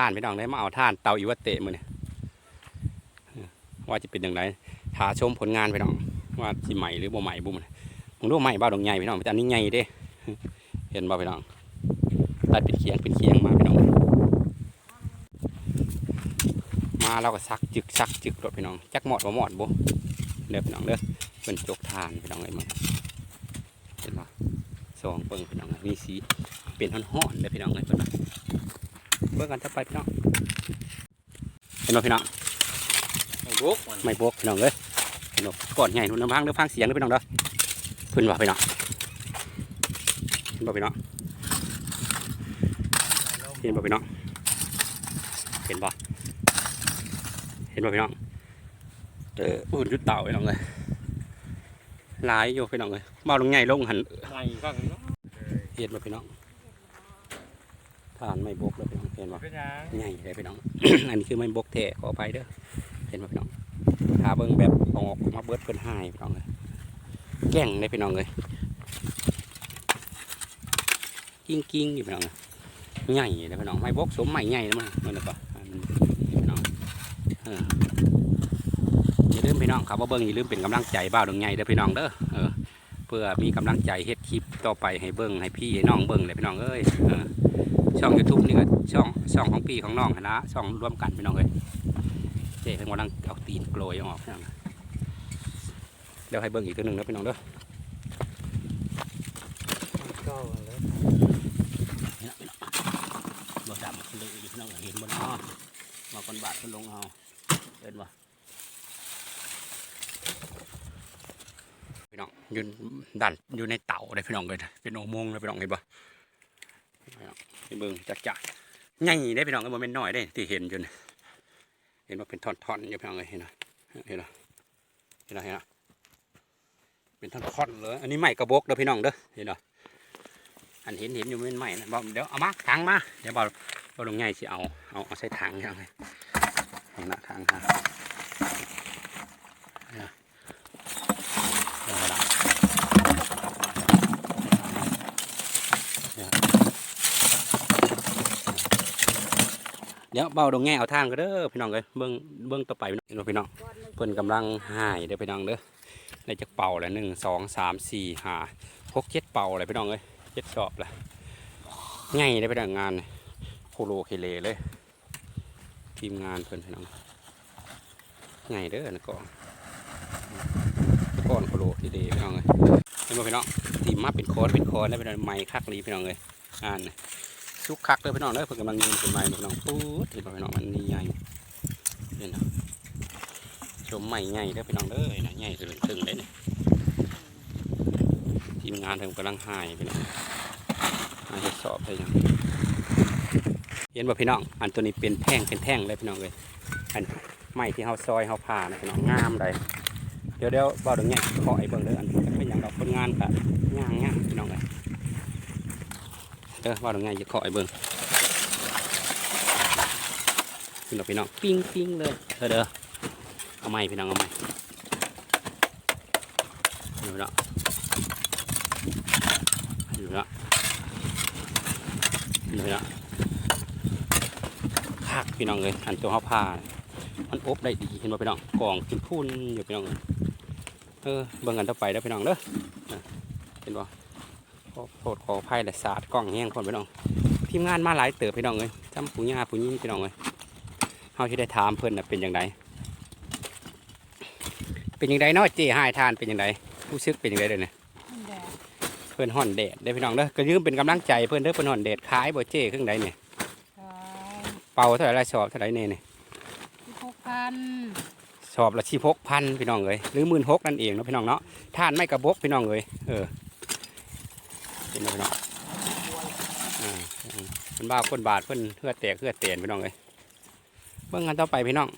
ท่านพี่น้องได้มาเอาท่านเตาอีวะเตะมือเนี่ยว่าจะเป็นอย่างไรถาชมผลงานพี่น้องว่าสิใหม่หรือบ่ใหม่บุ้มนมึงรู้ใหม่บ้าดงใหญ่พี่น้องแต่อันนี้ใหญ่เด้ เห็นบ่พี่น้องตัดเป็นเคียงเป็นเคียงมาพี่น้องมาเราก็ซักจึกซักจึกรถพี่น้องจักหมอดบ่หมอดบ่เด้อพี่น้องเด้อเป็นจกทานพี่น้องเลยมาเห็นบ่สองเบิ่งพี่น้องมีสีเป็นห่อนๆเด้อพี่น้องเลยเพิ่นว่า บิ่งกันต่อไปพี่น้องเห็นบ่พี่น้องไม่บุกมันไม่บกพี่น้องเลยเห็นบ่ก่อนใหญ่นู่นน้ำพังเด้อฟังเสียงเด้อพี่น้องเด้อเพิ่นว่าพี่น้องเห็นบ่พี่น้องเห็นบ่พี่น้องเห็นบ่เห็นบ่พี่น้องเอออุ่นจุดเต่าพี่น้องเลยหลายอยู่พี่น้องเลยเบาลงใหญ่ลงหันไม่ฟังเนาะเห็นบ่พี่น้อง ทานไม่บกเลยพี่น้องเห็นบ่เป็นยังใหญ่เลยพี่น้อง อันนี้คือไม่บกแท้ขอไปเด้อเห็นบ่พี่น้องถ้าเบิ่งแบบออกมาเบิดเพิ่นหายพี่น้องเลยแก่งเลยพี่น้องเลยกิ้งกิ้งๆอยู่พี่น้องเลยใหญ่เลยพี่น้องไม่บกสมใหม่ใหญ่เลยมั้งนั่นแหละปะอันนี้พี่น้องเอออย่าลืมพี่น้องครับว่าเบิ่งอย่าลืมเป็นกำลังใจบ้าวดงใหญ่เด้อพี่น้องเด้อเออเพื่อมีกำลังใจเฮ็ดคลิปต่อไปให้เบิ่งให้พี่ให้น้องเบิ่งเลยพี่น้องเอ้ย เออช่อง YouTube นี่ก็ช่องช่องของพี่ของน้องหั่นละช่องร่วมกันพี่น้องเลยเจ๊เพิ่งกำลังเอาตีนโกลยออกพี่น้องเดี๋ยวให้เบิ่งอีกตัวหนึ่งนะพี่น้องเด้อก็เลยนี่นะพี่น้องบ่ดำเลยอยู่พี่น้องเห็นบนอ้อมาคนบาทคนลงเอาเห็นบ่พี่น้องอยู่ดันอยู่ในเต่าเลยพี่น้องเลยเป็นโอโมงเลยพี่น้องเห็นบ่พี่น้องให้ เบิ่งจักจักใหญ่ได้พี่น้องก็บ่แม่นน้อยได้ ที่เห็นอยู่นี่เห็นว่าเป็นท่อนๆอยู่พี่น้องเลยเห็นไหมเห็นไหมเห็นไหมเห็นไหมเป็นท่อนๆเลย อันนี้ไม้กระบอกเด้อพี่น้องเด้อเห็นไหมอันเห็นเห็นอยู่เป็นไม้นะบอกเดี๋ยวเอามาถังมาเดี๋ยวบอกบอกลงใหญ่สิเอาเอาเอาใส่ถังย่างไรเห็นะถังค่ะเนี่ยเอาละ เดี๋ยวเบาดงแง่เอาทางก็เด้อพี่น้องเลยเบิ้งเบิ้งต่อไปพี่น้องพี่น้องเพิ่นกำลังหายเด้อพี่น้องเด้อในจักเป่าแหละหนึ่งสองสามสี่ห้าหกเจ็ดเป่าเลยพี่น้องเลยเจ็ดสอบเลยง่ายได้ไปดังงานโคโลเคเลเลย ทีมงานเพิ่นพี่น้องง่ายเด้อนะก่อนก่อนโคโลเคเลพี่น้องเลยเห็นบ่พี่น้องทีมมาเป็นโค้ดเป็นค้ดได้พี่น้องไม้คักลีพี่น้องเลยอ่าน ซุกคักเลยพี่น้องเลยเพิ่นกำลังยืนเป็นไม้พี่น้องปุ๊ดเห็นบ่พี่น้องมันนี่ใหญ่เห็นเนะชมใหม่ใหญ่เด้อพี่น้องเด้อนะใหญ่ถึงถึงเลยเนี่ยทีมงานเพิ่นกำลังหายพี่น้องหาทดสอบไปยังเห็นบ่พี่น้องอันตัวนี้เป็นแท่งเป็นแท่งเลยพี่น้องเลยอันไม้ที่เฮาซอยเฮาผ่านะพี่น้องงามเลยเดี๋ยวเดี๋ยวบ่ตรงเนี้ยขอไอ้เบิ่งเด้ออันเป็นอย่างดอกคนงานกะย่างย่างพี่น้องเลย เด้อบ่ตรงเนี้ยจะขอไอ้เบิ่งพี่น้องพี่น้องปิ้งปิ้งเลยเด้อเด้อเอาไม้พี่น้องเอาไม้เดี๋ยวพี่น้องเดี๋ยวพี่น้องเดี๋ยวพี่น้องคักพี่น้องเลยอันตัวเฮาผ่ามันอบได้ดีเห็นบ่พี่น้องกล่องขึ้นพุ่นอยู่พี่น้องเออเบิ่งกันต่อไปเด้อพี่น้องเด้อน่ะเห็นบ่ข อโทษขออภัยและสาดกล้องแห้งคนพี่น้องทีมงานมาหลายเติบพี่น้องเอ้ยจำผู้ย่าผู้ยิ่งพี่น้องเอ้ยเฮาสิได้ถามเพิ่นน่ะเป็นจังไดเป็นจังไดเนาะเจ้หายทานเป็นจังไดรู้สึกเป็นจังไดเด้อเนี่ยแดดเพิ่นห่อนแดดเด้อพี่น้องเด้อก็ยืมเป็นกำลังใจเพิ่นเด้อเพิ่นห่อนแดดขายบ่เจ้ครึ่งใดเนี่ยขายเป่าเท่าไหร่ละสอบเท่าไหร่เนี่ยที่หกพันสอบละชีพกพันพี่น้องเลยหรือหมื่นหกนั่นเองเนาะพี่น้องเนาะท่านไม่กระบกพี่น้องเลยเออเห็นไหม พี่น้องอ่าเป็นบ้าคนบาดเพิ่นเพื่อแตกเพื่อเตียนพี่น้องเลยเบิ่งกันต่อไปพี่น้อง